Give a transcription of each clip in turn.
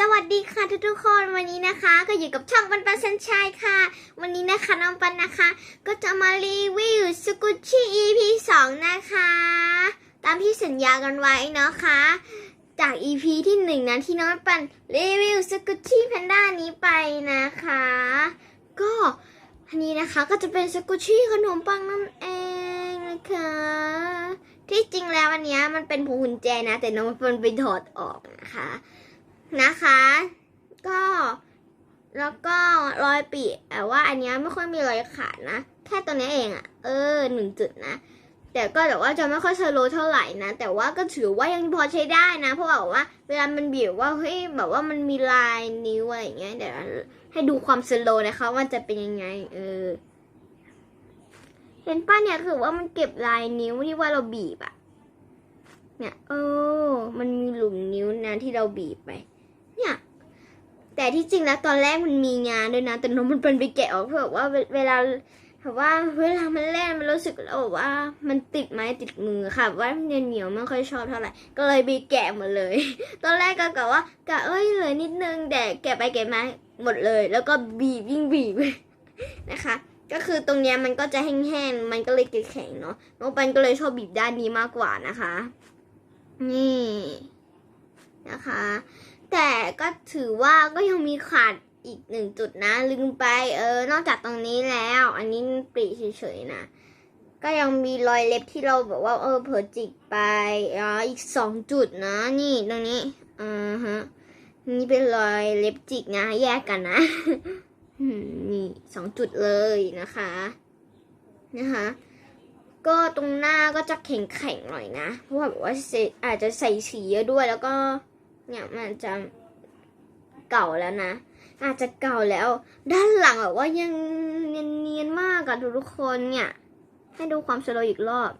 สวัสดีค่ะทุกทุกคนวันนี้นะคะ ก็อยู่กับช่องปันปันสันชัยค่ะ วันนี้นะคะน้องปันนะคะ ก็จะมารีวิวสกุชชี่ EP 2 นะคะ ตามที่สัญญากันไว้นะคะ จาก EP ที่หนึ่งนะที่น้องปันรีวิวสกุชชี่แพนด้านี้ไปนะคะ ก็อันนี้นะคะก็จะเป็นสกุชชี่ขนมปังนั่นเองนะคะ ที่จริงแล้วอันนี้มันเป็นพวงกุญแจนะ แต่น้องปันไปถอดออกนะคะ นะคะ ก็แล้วก็รอยปีแต่ว่าอันเนี้ยไม่ค่อยมีรอยขาดนะ แค่ตัวเนี้ยเองอะเออหนึ่งจุดนะ แต่ก็แต่ว่าจะไม่ค่อยสโลเท่าไหร่นะ แต่ว่าก็ถือว่ายังพอใช้ได้นะ เพราะแบบว่า เวลามันบีบว่าเฮ้ยแบบว่ามันมีลายนิ้วอะไรอย่างเงี้ยเดี๋ยวให้ดูความสโลนะคะว่าจะเป็นยังไง เออ เห็นป้ะเนี่ยคือว่ามันเก็บลายนิ้วที่ว่าเราบีบอะเนี่ยเออมันมีหลุมนิ้วนะที่เราบีบไป แต่ที่จริงแล้วตอนแรกมันมีงานด้วยนะ แต่น้องมันเป็นไปแกะออกเพื่อแบบว่าเวลาแบบว่าเวลามันเล่นมันรู้สึกแล้วแบบว่ามันติดไม้ติดมือค่ะ ว่าเหนียวเหนียวไม่ค่อยชอบเท่าไหร่ ก็เลยไปแกะหมดเลย ตอนแรกก็กะว่ากะเอ้ยเหลือนิดนึงแต่แกะไปแกะมาหมดเลย แล้วก็บีบยิ่งบีบนะคะก็คือตรงเนี้ยมันก็จะแห้งๆ มันก็เลยแข็งๆเนาะ น้องปันก็เลยชอบบีบด้านนี้มากกว่านะคะ นี่นะคะ แต่ก็ถือว่าก็ยังมีขาดอีกหนึ่งจุดนะ ลืมไปเออ นอกจากตรงนี้แล้ว อันนี้ปรีเฉยๆนะ ก็ยังมีรอยเล็บที่เราแบบว่า เออเผลอจิกไปอ๋ออีกสองจุดนะ นี่ตรงนี้อ่าฮะนี่เป็นรอยเล็บจิกนะ แยกกันนะนี่สองจุดเลยนะคะ นะคะ ก็ตรงหน้าก็จะแข็งๆหน่อยนะ เพราะว่าแบบว่าอาจจะใส่สีเยอะด้วยแล้วก็ เนี่ยมันจะเก่าแล้วนะ อาจจะเก่าแล้ว ด้านหลังแบบว่ายังเนียนๆมากอะทุกคนเนี่ย ให้ดูความสโลว์อีกรอบ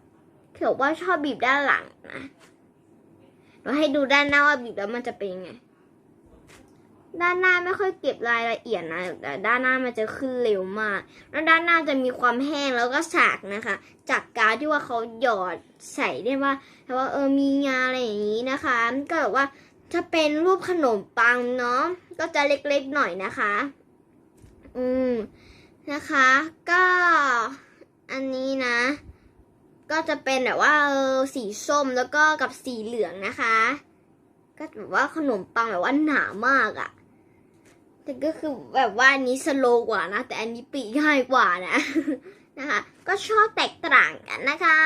เขียวว่าชอบบีบด้านหลังนะเราให้ดูด้านหน้าว่าบีบแล้วมันจะเป็นยังไง ด้านหน้าไม่ค่อยเก็บรายละเอียดนะแต่ด้านหน้ามันจะขึ้นเร็วมาก แล้วด้านหน้าจะมีความแห้งแล้วก็สากนะคะ จากกาวที่ว่าเขาหยอดใส่ได้ว่าแต่ว่าเออมีงาอะไรอย่างนี้นะคะ ก็แบบว่า ถ้าเป็นรูปขนมปังเนาะก็จะเล็กๆหน่อยนะคะ อืมนะคะ ก็อันนี้นะ ก็จะเป็นแบบว่าเออสีส้มแล้วก็กับสีเหลืองนะคะ ก็แบบว่าขนมปังแบบว่าหนามากอะ่ะแต่ก็คือแบบว่าอันนี้สโลกว่านะแต่อันนี้ปีง่ายกว่านะนะคะ ก็ชอบแตกต่างกันนะคะ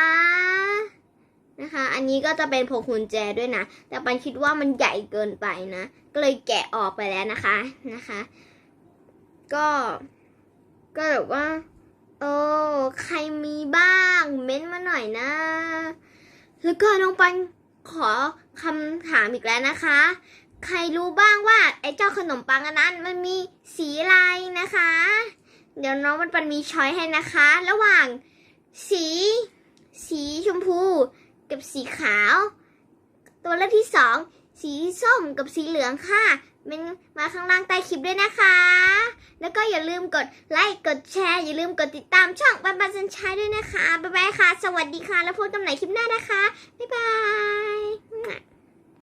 อันนี้ก็จะเป็นพวงกุญแจด้วยนะ แต่ปันคิดว่ามันใหญ่เกินไปนะ ก็เลยแกะออกไปแล้วนะคะนะคะ ก็ ก็แบบว่าเออใครมีบ้าง เม้นมาหน่อยนะ แล้วก็น้องปันขอคำถามอีกแล้วนะคะ ใครรู้บ้างว่า ไอ้เจ้าขนมปังอันนั้นมันมีสีอะไรนะคะ เดี๋ยวน้องมันปันมีช้อยให้นะคะ ระหว่างสี สีชมพู กับสีขาว ตัวเลือกที่สองสีส้มกับสีเหลืองค่ะเป็นมาข้างล่างใต้คลิปด้วยนะคะ แล้วก็อย่าลืมกดไลค์ กดแชร์ อย่าลืมกดติดตามช่องบันบันสันชัยด้วยนะคะ บ๊ายบายค่ะ สวัสดีค่ะ แล้วพบกันใหม่คลิปหน้านะคะ บ๊ายบาย